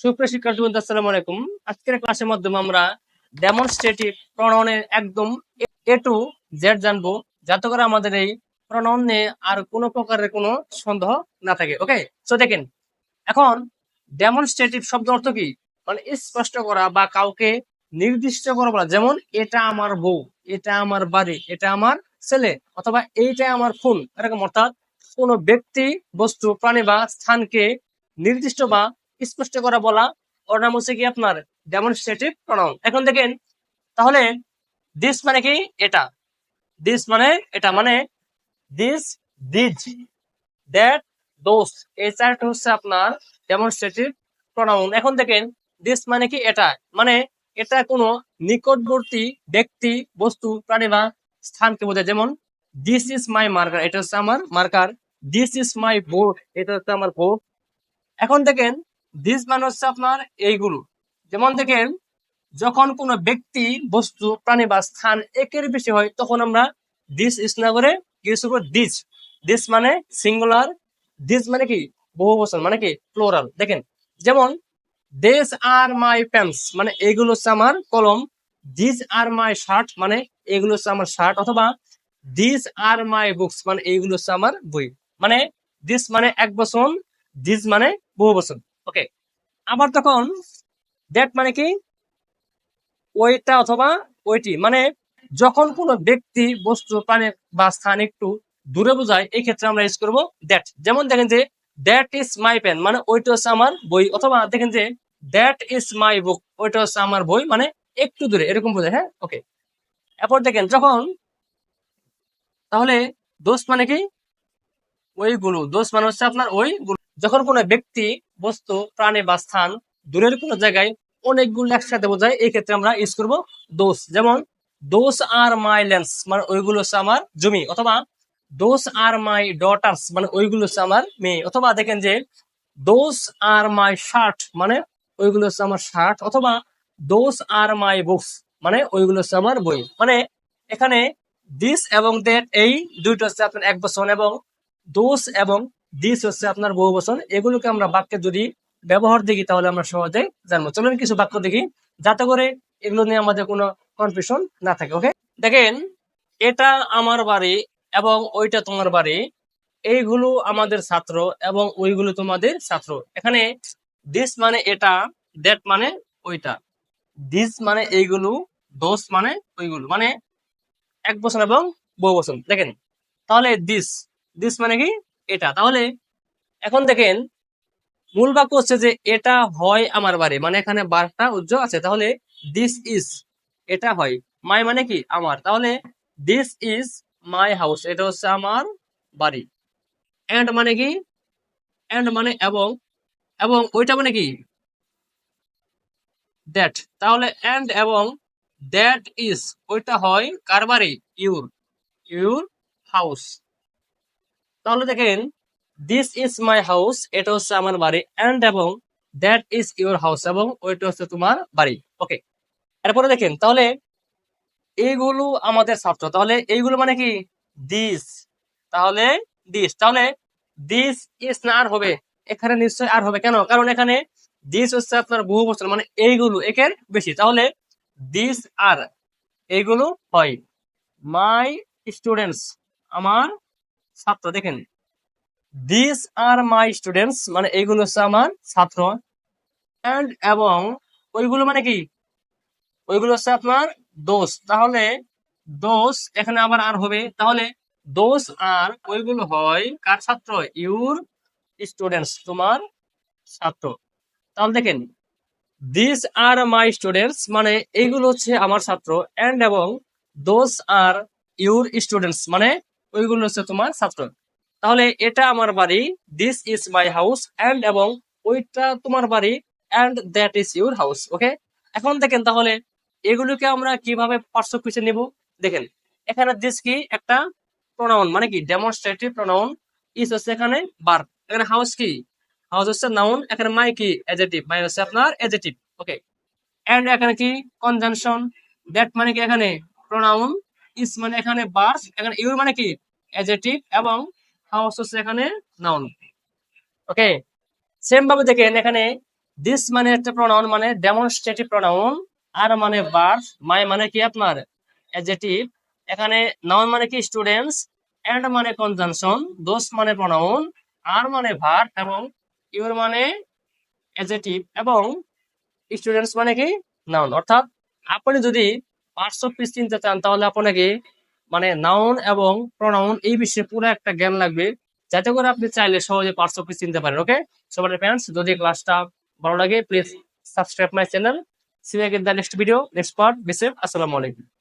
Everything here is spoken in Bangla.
সুপ্রিয় শিক্ষার্থী বন্ধু আসসালামু আলাইকুম। আজকের ক্লাসের মাধ্যমে আমরা ডেমনস্ট্রেটিভ প্রণয়নের একদম এ টু জেড জানব। যাতে করে আমাদের এই প্রণয়ন নিয়ে আর কোনো প্রকারের কোনো সন্দেহ না থাকে, ওকে? সো দেখেন, এখন ডেমনস্ট্রেটিভ শব্দ অর্থ কি? মানে স্পষ্ট করা বা কাউকে নির্দিষ্ট করা বলা, যেমন, এটা আমার বউ, এটা আমার বাড়ি, এটা আমার ছেলে, অথবা, এইটা আমার ফোন এরকম অর্থাৎ কোনো ব্যক্তি, বস্তু, প্রাণী বা স্থানকে নির্দিষ্ট বা স্পষ্ট করা বলা, ওর নাম হচ্ছে কি আপনার? Demonstrative pronoun. এখন দেখেন, তাহলে দিস মানে কি? এটা। দিস মানে এটা মানে দিস দিজ দ্যাট দোস এই চারটা হচ্ছে আপনার ডেমনস্ট্রেটিভ প্রনাউন। এখন দেখেন দিস মানে কি? এটা। মানে এটা কোনো নিকটবর্তী ব্যক্তি, বস্তু, প্রাণী বা স্থানকে বোঝায়। যেমন দিস ইজ মাই মার্কার এটা হচ্ছে আমার marker this is my board এটা হচ্ছে আমার বোর্ড এখন দেখেন দিস মানে হচ্ছে আপনার এইগুলো যেমন দেখেন, যখন কোনো ব্যক্তি, বস্তু, প্রাণী বা স্থান একের বেশি হয়, তখন আমরা দিস ইস না করে ইউজ করব? দিস দিস মানে সিঙ্গুলার দিস মানে কি? বহু বচন মানে কি? প্লোরাল দেখেন, যেমন দেশ আর মাই প্যান্টস মানে এইগুলো হচ্ছে আমার কলম। দিস আর মাই শার্ট মানে এগুলো হচ্ছে আমার শার্ট অথবা দিস আর মাই বুকস মানে এইগুলো হচ্ছে আমার বই। মানে দিস মানে এক বচন দিস মানে বহু বচন। ওকে আবার তখন দ্যাট মানে কি? ওইটা অথবা ওইটি। মানে যখন কোনো ব্যক্তি বস্তু, প্রাণী বা স্থান একটু দূরে বোঝায়, এই ক্ষেত্রে আমরা ইউজ করব দ্যাট যেমন দেখেন যে দ্যাট ইজ মাই পেন মানে ওইটা হচ্ছে আমার বই। অথবা দেখেন যে দ্যাট ইজ মাই বুক ওইটা হচ্ছে আমার বই মানে একটু দূরে, এরকম বোঝায় হ্যাঁ? ওকে এরপর দেখেন, যখন তাহলে দোষ মানে কি? ওই ওইগুলো দোষ মানে হচ্ছে আপনার ওইগুলো। যখন কোনো ব্যক্তি, বস্তু, প্রাণী বা স্থান দূরের কোনো জায়গায় অনেকগুলো একসাথে বোঝায়, এই ক্ষেত্রে আমরা ইউজ করব দোষ যেমন দোষ আর মাই ল্যান্স মানে ওইগুলো হচ্ছে আমার জমি। অথবা দোষ আর মাই ডটার্স মানে ওইগুলো হচ্ছে আমার মেয়ে। অথবা দেখেন যে দোষ আর মাই শার্ট মানে ওইগুলো হচ্ছে আমার শার্ট অথবা দোষ আর মাই বুকস মানে ওইগুলো হচ্ছে আমার বই। মানে এখানে দিস এবং দ্যাট এই দুইটা হচ্ছে আপনার এক বছর এবং দোষ এবং দিস হচ্ছে আপনার বহু বচন। এগুলোকে আমরা বাক্যে যদি ব্যবহার দেখি, তাহলে আমরা সহজে জানব। চলুন কিছু বাক্য দেখি, যাতে করে এগুলো নিয়ে আমাদের কোনো কনফিউশন না থাকে ওকে দেখেন, এটা আমার বাড়ি এবং ওইটা তোমার বাড়ি। এইগুলো আমাদের ছাত্র এবং ওইগুলো তোমাদের ছাত্র। এখানে দিস মানে এটা দ্যাট মানে ওইটা। দিস মানে এইগুলো দোষ মানে ওইগুলো। মানে এক বছর এবং বহু বছর দেখেন, তাহলে দিস দিস মানে কি? এটা। তাহলে এখন দেখেন, মূল বাক্য হচ্ছে যে এটা হয় আমার বাড়ি মানে এখানে বারটা উজ্জ্বল আছে। তাহলে দিস ইজ এটা হয়। মাই মানে কি? আমার। তাহলে দিস ইজ মাই হাউস এটা হচ্ছে আমার বাড়ি। এন্ড মানে কি? এন্ড মানে এবং এবং ওইটা মানে কি? দ্যাট তাহলে এন্ড এবং দ্যাট ইজ ওইটা হয় কার বাড়ি? ইউর ইউর হাউস তাহলে দেখেন দিস ইজ মাই হাউস এটা হচ্ছে আমার বাড়ি অ্যান্ড এবং দ্যাট ইজ ইউর হাউস এবং ওইটা হচ্ছে তোমার বাড়ি। ওকে এরপরে দেখেন, তাহলে এইগুলো আমাদের ছাত্র। তাহলে এইগুলো মানে কি? দিস তাহলে দিস তাহলে দিস ইজ না আর হবে, এখানে নিশ্চয় আর হবে। কেন? কারণ এখানে দিস হচ্ছে আপনার বহু বছর মানে এইগুলো একের বেশি। তাহলে দিস আর এইগুলো হয়। মাই স্টুডেন্টস আমার ছাত্র, দেখেন। দিস আর মাই স্টুডেন্টস মানে এইগুলো হচ্ছে আমার ছাত্র। এন্ড এবং ওইগুলো মানে কি? ওইগুলো হচ্ছে আপনার দোষ। তাহলে দোষ এখানে আবার আর হবে। তাহলে দোষ আর ওইগুলো হয় কার ছাত্র? ইউর স্টুডেন্টস তোমার ছাত্র। তাহলে দেখেন দিস আর মাই স্টুডেন্টস মানে এইগুলো হচ্ছে আমার ছাত্র। এন্ড এবং দোজ আর ইউর স্টুডেন্টস মানে ওইগুলো হচ্ছে তোমার ছাত্র তাহলে এটা আমার বাড়ি this is my house and এবং ওইটা তোমার বাড়ি and that is your house okay এখন দেখেন তাহলে এগুলোকে আমরা কীভাবে পার্থক্য হিসেবে নিব? দেখেন, এখানে দিস কি? একটা প্রোনাউন মানে কি? ডেমনস্ট্রেটিভ প্রোনাউন ইজ হচ্ছে এখানে বার এখানে হাউস কি? হাউস হচ্ছে নাউন এখানে মাই কি? এজেটিভ মাই হচ্ছে আপনার এজেটিভ ওকে এন্ড এখানে কি? কনজাংশন দ্যাট মানে কি এখানে? প্রোনাউন ইস মানে এখানে বার্স এখানে ইউর মানে কি? এজেটিভ এবং হাউস হচ্ছে এখানে নাউন ওকে সেম ভাবে দেখেন এখানে দিস মানে একটা প্রনাউন মানে ডেমনস্ট্রেটিভ প্রনাউন আর মানে ভার্ব মাই মানে কি আপনার? অ্যাডজেটিভ এখানে নাউন মানে কি? স্টুডেন্টস এন্ড মানে কনজাংশন দোস মানে প্রনাউন আর মানে ভার্ব এবং ইউর মানে অ্যাডজেটিভ এবং স্টুডেন্টস মানে কি? নাউন অর্থাৎ আপনি যদি পার্টস অফ স্পিচ চিনতে চান, তাহলে আপনাকে মানে নাউন এবং প্রনাউন এই বিষয়ে পুরো একটা জ্ঞান লাগবে। যাতে করে আপনি চাইলে সহজে পার্টস অফ স্পিচ চিনতে পারেন ওকে সবার ফ্রেন্ডস যদি ক্লাসটা ভালো লাগে please subscribe my channel see you the next video next part বিসেফ আসসালামু আলাইকুম